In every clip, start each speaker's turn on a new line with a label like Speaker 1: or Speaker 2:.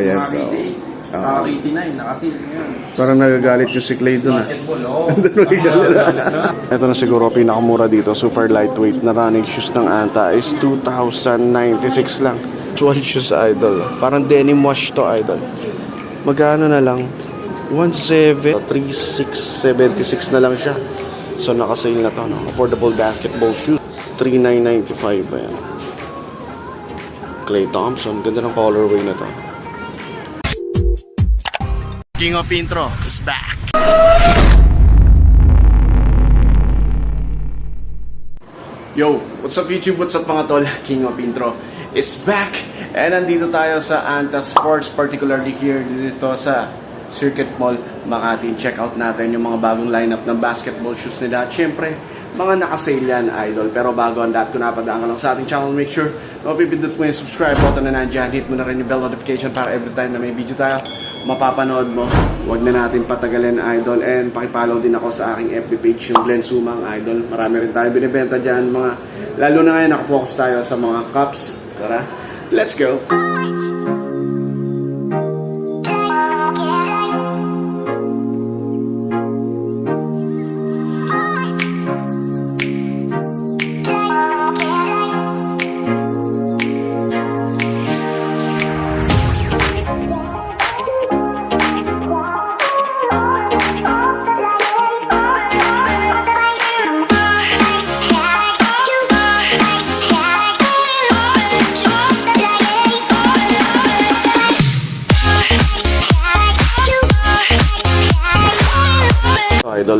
Speaker 1: yes.
Speaker 2: Mga
Speaker 1: Oh.
Speaker 2: KT8.
Speaker 1: Ah.
Speaker 2: Saka KT9, nakasil ngayon.
Speaker 1: Parang nagagalit yung si Clay ah.
Speaker 2: Basketball, oo.
Speaker 1: Ito na siguro pinakamura dito, super lightweight na running shoes ng Anta is 2,096 lang. Casual shoes idol. Parang denim wash to idol. Magkano na lang? 1,700, 3,676 na lang siya. So nakasale na to, no? Affordable basketball shoes. 3,995 ayan. Clay Thompson, ganda ng colorway na to. King of Intro is back. Yo, what's up YouTube? What's up mga tol? King of Intro is back! And nandito tayo sa Anta Sports, particularly here dito sa Circuit Mall, Makati. Check out natin yung mga bagong lineup ng basketball shoes nila. At syempre, mga nakasale yan, idol. Pero bago ang lahat, kung ka lang sa ating channel, make sure na mapipindot mo yung subscribe button na nandyan. Hit mo na rin yung bell notification para every time na may video tayo, mapapanood mo. Huwag na natin patagalin, idol. And pakipollow din ako sa aking FB page, yung Glenn Sumang, idol. Marami rin tayo binibenta dyan. Mga, lalo na ngayon, nakafocus tayo sa mga cups. Tara, let's go!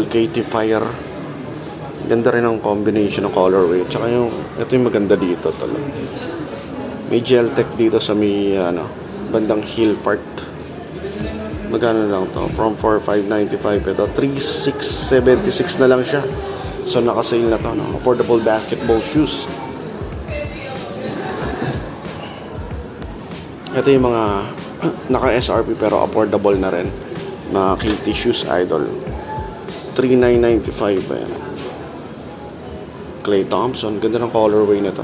Speaker 1: Katy Fire. Ganda rin ang combination ng colorway. Tsaka yung, ito yung maganda dito talaga. May gel tech dito sa may, ano, bandang heel part. Magkano lang to? From 4,595 ito. 3,676 na lang siya. So, nakasale na to, no? Affordable basketball shoes. Ito yung mga naka-SRP pero affordable na rin. Mga KT shoes idol. 3,995 ayan. Clay Thompson. Ganda ng colorway na to.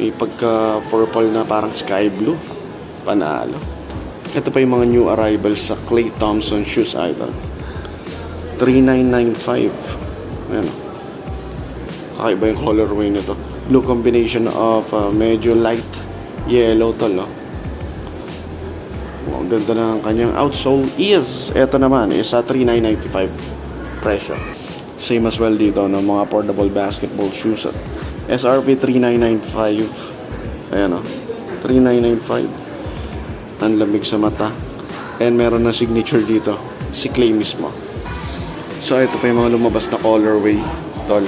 Speaker 1: May pagka purple na parang sky blue. Panalo. Ito pa yung mga new arrivals sa Clay Thompson shoes idol. 3,995. Ayan. Kakaiba yung colorway nito. Blue combination of uh, medyo light yellow tol, no? Ang ganda ng kanyang outsole is, eto naman, is sa 3,995 presyo. Same as well dito, no? mga affordable basketball shoes. SRP 3,995. Ayan, no? 3,995. Ang lamig sa mata. And meron na signature dito. Si Clay mismo. So, ito pa yung mga lumabas na colorway, tol.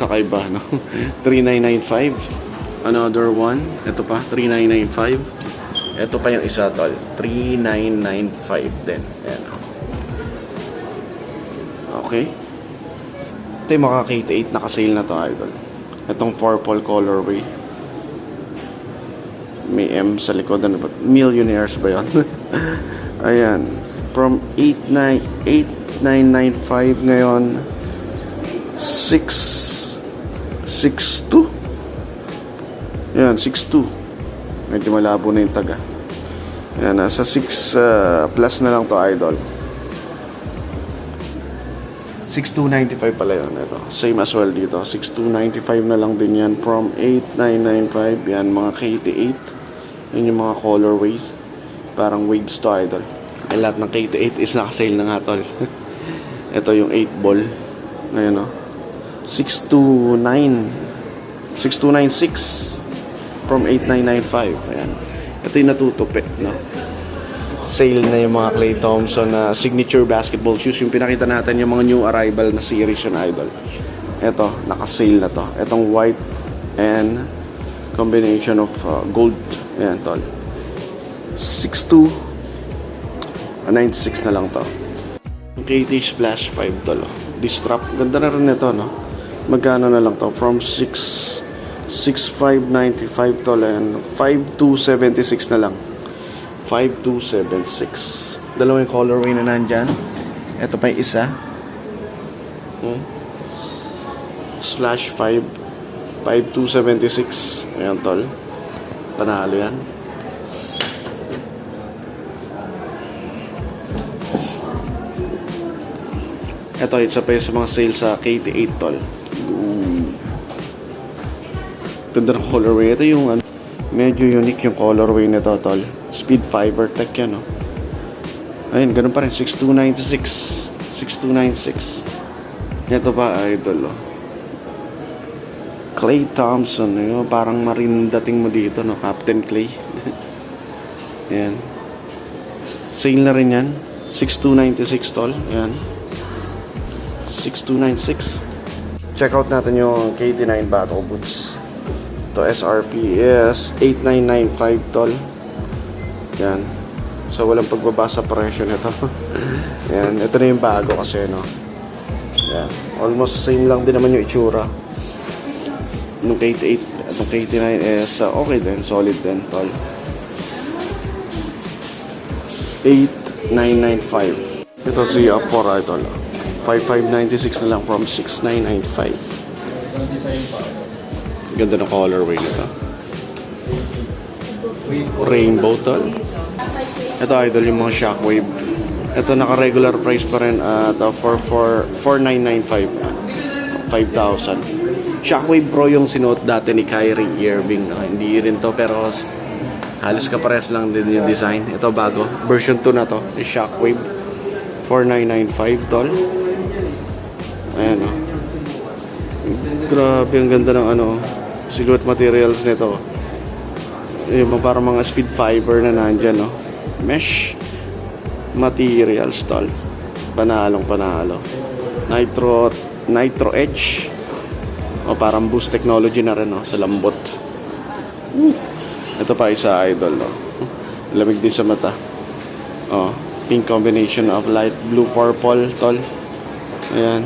Speaker 1: Kakaiba, no? 3,995. Another one. Ito pa, 3,995. Ito pa yung isa, tol. 3,995 din. Ayan. Okay. Ito yung mga KT8 nakasale na to, idol. Itong purple colorway. May M sa likod. Ano ba? Millionaires ba yun? Ayan. From 89 8995 ngayon 6 62 Yan, 62 Medyo malabo na yung taga. Yan, nasa 6 uh, plus na lang to idol. 6295 pala yun ito. Same as well dito. 6295 na lang din yan From 8995 Yan, mga KT8 Yan yung mga colorways. Parang waves to idol. Ay, lahat ng KT8 is nakasale na nga tol. Ito yung 8 ball. Ngayon o 629 6296 from 8995 ayan. Ito yung natutupi no? Sale na yung mga Clay Thompson na signature basketball shoes. Yung pinakita natin yung mga new arrival na series yung idol. Ito naka-sale na to. Itong white and combination of uh, gold. Ayan tol. 62 ah, 96 na lang to. KT Splash 5 tol. Oh. this strap ganda na rin ito no? Magkano na lang to? From 6 6595 to and 5276 na lang 5276 dalawa yung colorway na nandyan ito pa yung isa hmm? slash 5 5276. Ayan, tol. Panalo yan. Ito, isa pa yun sa mga sales sa KT8, tol. Ooh. Ganda ng colorway. Ito yung ano, medyo unique yung colorway nito, tol. Speed fiber tech yan, no? Ayun, ganun pa rin. 6296. 6296. Ito pa, idol, oh. Clay Thompson. Yun, parang marine dating mo dito, no? Captain Clay. Ayan. Sale na rin yan. 6296 tol. Ayan. 6296. Check out natin yung KT9 Battle Boots. To SRP is 8995 tol. Yan. So walang pagbaba sa presyo nito. Yan, ito na yung bago kasi no. Yan. Almost same lang din naman yung itsura. Nung KT8, itong KT9 is uh, okay din, solid din tol. 8995. Ito si Up4 idol. 5596 na lang from 6995. Ganda ng colorway nito. Rainbow tol. Ito idol yung mga shockwave. Ito naka-regular price pa rin at uh, for, for 4995. 5,000. Shockwave Pro yung sinuot dati ni Kyrie Irving. No? Hindi rin to pero halos kapares lang din yung design. Ito bago. Version 2 na to. Shockwave. 4995 tol. Ayan o. Grabe ang ganda ng ano silhouette materials nito. Yung parang mga speed fiber na nandyan no. Mesh materials tol. Panalong panalo. Nitro Nitro Edge. O parang boost technology na rin no sa lambot. Ito pa isa idol no. Lamig din sa mata. Oh, pink combination of light blue purple tol. Ayan.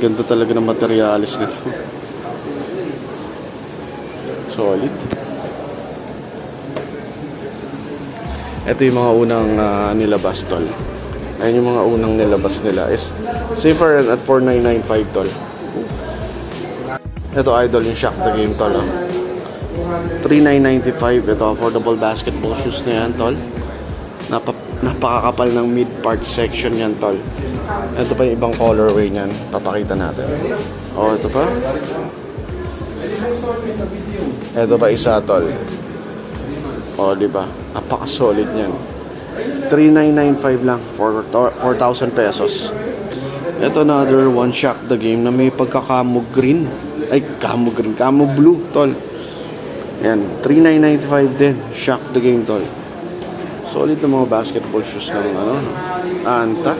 Speaker 1: Ganda talaga ng materialis nito. Solid. Ito yung mga unang ah, nilabas tol. Ayan yung mga unang nilabas nila is safer at 4995 tol. Ito idol yung shock the game tol. ah. 3995 ito affordable basketball shoes na yan tol. Napa, napakakapal ng mid part section yan tol. Ito pa yung ibang colorway niyan. Papakita natin. Oh, ito pa. Ito pa isa tol. Oh, di ba? Napaka-solid niyan. 3995 lang for 4,000 pesos. Ito another one shock the game na may pagka-camo green. Ay, camo green. Camo blue, tol. Yan. 3995 din. Shock the game, tol. Solid na mga basketball shoes ng ano, no? Anta.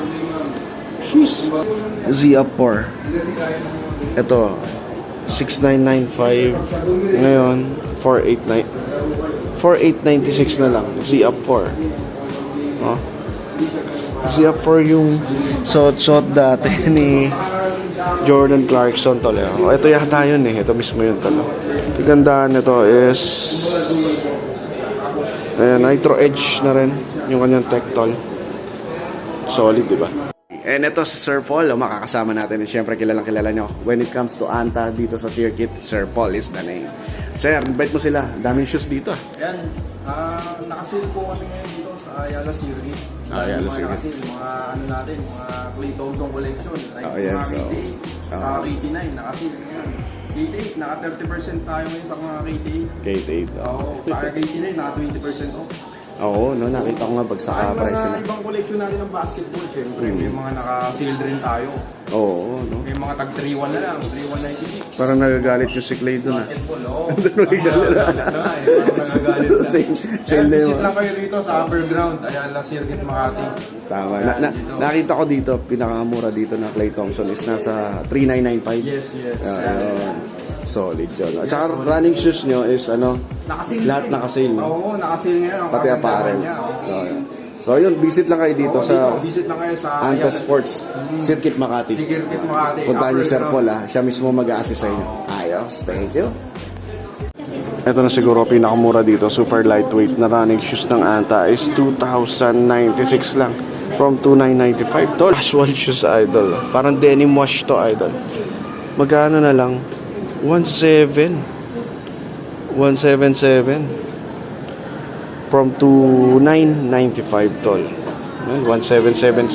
Speaker 1: Sheesh. Z up 4. Ito. 6995. Ngayon, 489. 4896 na lang. Z up 4. Oh. Z up 4 yung suot-suot dati ni Jordan Clarkson tol. Oh, ito yata yun eh. Ito mismo yun tol. Kagandahan nito is Ayan, Nitro Edge na rin yung kanyang tech tol. Solid, di ba? And ito si Sir Paul, oh, makakasama natin. Siyempre, kilalang kilala nyo. When it comes to Anta dito sa circuit, Sir Paul is the name. Sir, invite mo sila. Daming shoes dito.
Speaker 2: Yan. Ah, nakasil po kami ngayon dito sa Ayala Series.
Speaker 1: Ah, Ayala
Speaker 2: mga nakasil, mga ano natin, mga Clay Thompson collection. Like
Speaker 1: Oh, yes,
Speaker 2: mga
Speaker 1: so,
Speaker 2: KT8,
Speaker 1: oh.
Speaker 2: saka KT9, nakasil. Yan. KT8, naka 30% tayo ngayon sa mga KT8.
Speaker 1: K8.
Speaker 2: Oo, sa KT9, naka 20% off.
Speaker 1: Oo, no, nakita ko nga bagsak
Speaker 2: Ay,
Speaker 1: ka presyo
Speaker 2: mga
Speaker 1: na.
Speaker 2: ibang collection natin ng basketball, syempre.
Speaker 1: Mm.
Speaker 2: May mga naka-sale rin tayo.
Speaker 1: Oo, no.
Speaker 2: May mga tag 3-1 na lang, 3-196.
Speaker 1: Parang nagagalit yung si Clay dun ah.
Speaker 2: Basketball, oo.
Speaker 1: Na.
Speaker 2: Nagagalit na eh. Nagagalit na.
Speaker 1: Sale,
Speaker 2: Kaya
Speaker 1: sale na
Speaker 2: visit
Speaker 1: yun.
Speaker 2: lang kayo rito sa Upper Ground, Ayala Circuit Makati.
Speaker 1: Tama. Na, na, nakita ko dito, pinakamura dito na Clay Thompson is nasa 3995.
Speaker 2: Yes, yes.
Speaker 1: Ayun. Solid yun. At saka running shoes nyo is ano,
Speaker 2: Nakasil.
Speaker 1: lahat nakasil. no?
Speaker 2: Oo, nakasil ngayon. ang
Speaker 1: Pati
Speaker 2: kagandahan
Speaker 1: apparel.
Speaker 2: niya.
Speaker 1: So, yun. So yun, visit lang kayo dito
Speaker 2: Oo,
Speaker 1: sa
Speaker 2: dito, visit lang kayo sa
Speaker 1: Anta Sports Circuit Makati.
Speaker 2: Circuit Makati.
Speaker 1: Puntahan niyo
Speaker 2: Upper
Speaker 1: Sir
Speaker 2: Ground.
Speaker 1: Paul ah. Siya mismo mag-a-assist sa inyo. Ayos, thank you. Ito na siguro pinakamura dito, super lightweight na running shoes ng Anta is 2,096 lang from 2,995 tol. Casual shoes idol. Parang denim wash to idol. Magkano na lang? 1.7. 177. From to 995 tol. Ayan, 177